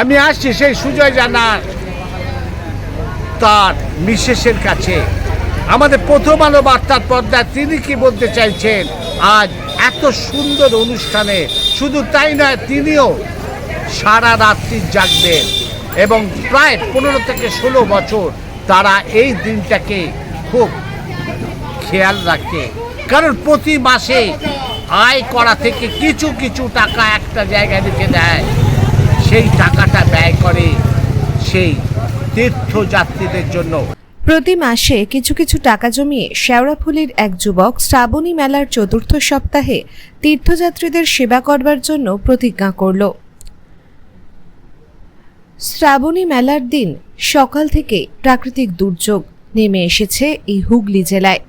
আমি আসছি সেই সুজয় জানার তার মিসেসের কাছে। আমাদের প্রথম আলো বার্তার পর্দায় তিনি কি বলতে চাইছেন? আজ এত সুন্দর অনুষ্ঠানে শুধু তাই নয়, তিনিও সারা রাত্রি জাগবেন এবং প্রায় পনেরো থেকে ষোলো বছর তারা এই দিনটাকে খুব খেয়াল রাখে। কারণ প্রতি মাসে আয় করা থেকে কিছু কিছু টাকা একটা জায়গায় রেখে দেয়। সেই টাকাটা ব্যয় করে সেই তীর্থযাত্রীদের জন্য। প্রতি মাসে কিছু কিছু টাকা জমিয়ে শেওড়াফুলির এক যুবক শ্রাবণী মেলার চতুর্থ সপ্তাহে তীর্থযাত্রীদের সেবা করবার জন্য প্রতিজ্ঞা করল। শ্রাবণী মেলার দিন সকাল থেকে প্রাকৃতিক দুর্যোগ নেমে এসেছে এই হুগলি জেলায়।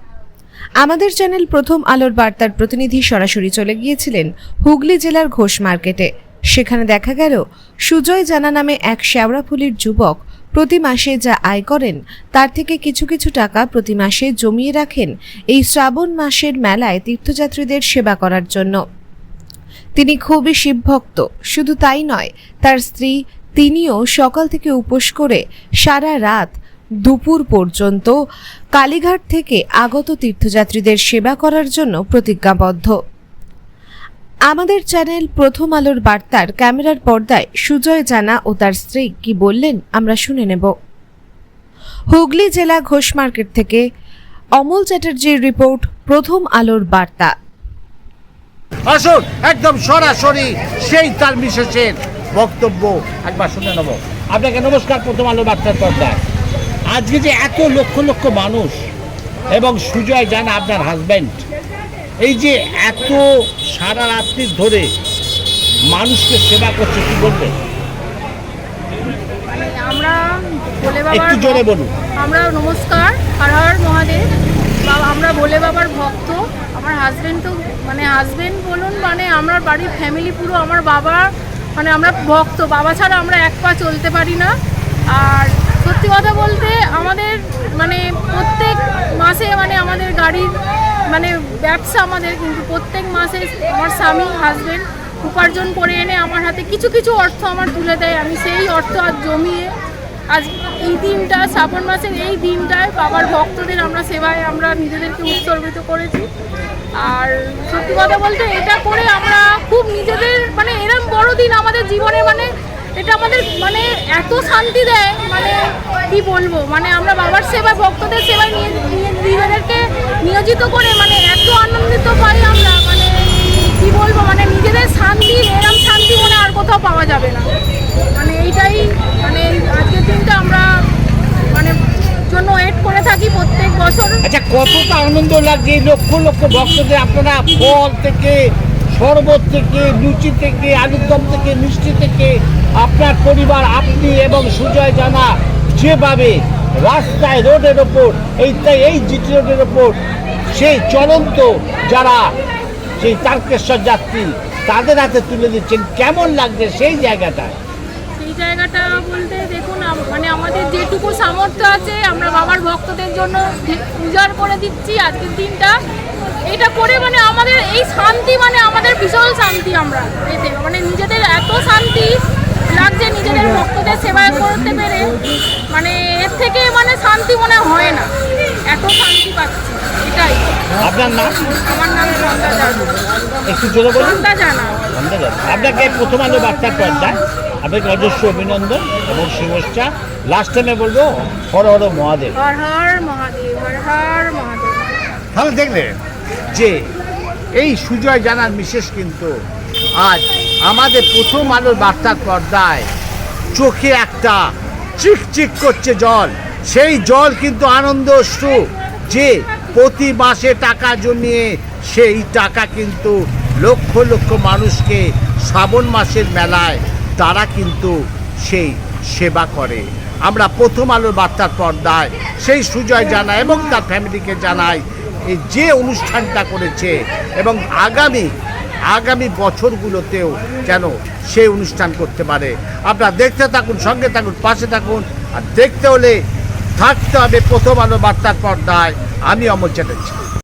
আমাদের চ্যানেল প্রথম আলোর বার্তার প্রতিনিধি সরাসরি চলে গিয়েছিলেন হুগলি জেলার ঘোষ মার্কেটে। সেখানে দেখা গেল, সুজয় জানা নামে এক শেওড়াফুলির যুবক প্রতি মাসে যা আয় করেন, তার থেকে কিছু কিছু টাকা প্রতি মাসে জমিয়ে রাখেন এই শ্রাবণ মাসের মেলায় তীর্থযাত্রীদের সেবা করার জন্য। তিনি খুবই শিবভক্ত, শুধু তাই নয়, তার স্ত্রী তিনিও সকাল থেকে উপোস করে সারা রাত দুপুর পর্যন্ত কালীঘাট থেকে আগত তীর্থযাত্রীদের সেবা করার জন্য প্রতিজ্ঞাবদ্ধ। আমাদের চ্যানেল প্রথম আলোর বার্তার ক্যামেরার পর্দায় সুজয় জানা ও তার স্ত্রী কি বললেন, আমরা শুনে নেব। হুগলি জেলা ঘোষ মার্কেট থেকে অমল চ্যাটার্জির রিপোর্ট, প্রথম আলোর বার্তা। আসুন, একদম সরাসরি সেই তার মিসেসের বক্তব্য একবার শুনে নেব। আপনাকে নমস্কার, প্রথম আলো বার্তার পর্দায়। আজকে যে এত লক্ষ লক্ষ মানুষ এবং সুজয় জানা আপনার হাজব্যান্ড এই যে এত সারা রাত্রি ধরে মানুষকে সেবা করছে কি বলবেন মানে আমরা ভোলে বাবার একটু জোরে বলুন। আমরা নমস্কার হর হর মহাদেব। আমরা ভোলে বাবার ভক্ত। আমার হাজবেন্ড তো মানে হাজবেন্ড বলুন মানে আমার বাড়ির ফ্যামিলি পুরো আমার বাবা মানে আমরা ভক্ত। বাবা ছাড়া আমরা এক পা চলতে পারি না। আর সত্যি কথা বলতে আমাদের মানে প্রত্যেক মাসে মানে আমাদের গাড়ির মানে ব্যবসা আমাদের কিন্তু প্রত্যেক মাসে আমার স্বামী হাজবেন্ড উপার্জন করে এনে আমার হাতে কিছু কিছু অর্থ আমার তুলে দেয়। আমি সেই অর্থ আজ জমিয়ে আজ এই দিনটা, শ্রাবণ মাসের এই দিনটায় বাবার ভক্তদের আমরা সেবায় আমরা নিজেদেরকে উৎসর্গিত করেছি। আর সত্যি কথা বলতে এটা করে আমরা খুব নিজেদের মানে এরম বড় দিন আমাদের জীবনে মানে এটা আমাদের মানে এত শান্তি দেয় মানে কি বলব? মানে আমরা বাবার সেবায়, ভক্তদের সেবায় নিজেদেরকে নিয়োজিত করে মানে এত আনন্দিত পাই আমরা মানে কি বলব? মানে নিজেদের শান্তি, এরম শান্তি মনে আর কোথাও পাওয়া যাবে না। মানে এইটাই মানে আজকের দিনটা আমরা মানে জন্য ওয়েট করে থাকি প্রত্যেক বছর। আচ্ছা কতটা আনন্দ এই লক্ষ লক্ষ ভক্তদের? আপনারা ফল থেকে, শরবত থেকে, লুচি থেকে, আলুর দম থেকে, মিষ্টি থেকে আপনার পরিবার, আপনি এবং সুজয় জানা যেভাবে রাস্তায় রোডের ওপর, এই তাই এই জিটি রোডের ওপর সেই চলন্ত যারা, সেই তারকেশ্বর যাত্রী, তাদের হাতে তুলে দিচ্ছেন। কেমন লাগছে সেই জায়গাটা? সেই জায়গাটা বলতে দেখুন মানে আমাদের যেটুকু সামর্থ্য আছে, আমরা বাবার ভক্তদের জন্য উজাড় করে দিচ্ছি আজকের দিনটা। এটা করে মানে আমাদের এই শান্তি মানে আমাদের বিশাল শান্তি আমরা এতে মানে নিজেদের এত শান্তি ভক্তদের সেবা করতে পেরে মানে এর থেকে মানে শান্তি মনে হয় না। এত শান্তি পাচ্ছি এটাই। আপনার নাম? আমার নাম সন্ধ্যা জানা। একটু জোরে বলুন। সন্ধ্যা জানা। আপনাকে প্রথম আলো বার্তার পর্দায় আপনাকে অজস্র অভিনন্দন এবং শুভেচ্ছা। লাস্ট টাইমে বলব হর হর মহাদেব। হর হর মহাদেব হর হর মহাদেব। তাহলে দেখলেন যে এই সুজয় জানার বিশেষ কিন্তু আজ আমাদের প্রথম আলোর বার্তার পর্দায় চোখে একটা চিক চিক করছে জল। সেই জল কিন্তু আনন্দ অশ্রু যে প্রতি মাসে টাকা জমিয়ে সেই টাকা কিন্তু লক্ষ লক্ষ মানুষকে শ্রাবণ মাসের মেলায় তারা কিন্তু সেই সেবা করে। আমরা প্রথম আলোর বার্তার পর্দায় সেই সুজয় জানায় এবং তার ফ্যামিলিকে জানাই যে অনুষ্ঠানটা করেছে এবং আগামী আগামী বছরগুলোতেও যেন সে অনুষ্ঠান করতে পারে। আপনারা দেখতে থাকুন, সঙ্গে থাকুন, পাশে থাকুন, আর দেখতে হলে থাকতে হবে প্রথম আলো বার্তার পর্দায়। আমি অমর চ্যাটার্জি।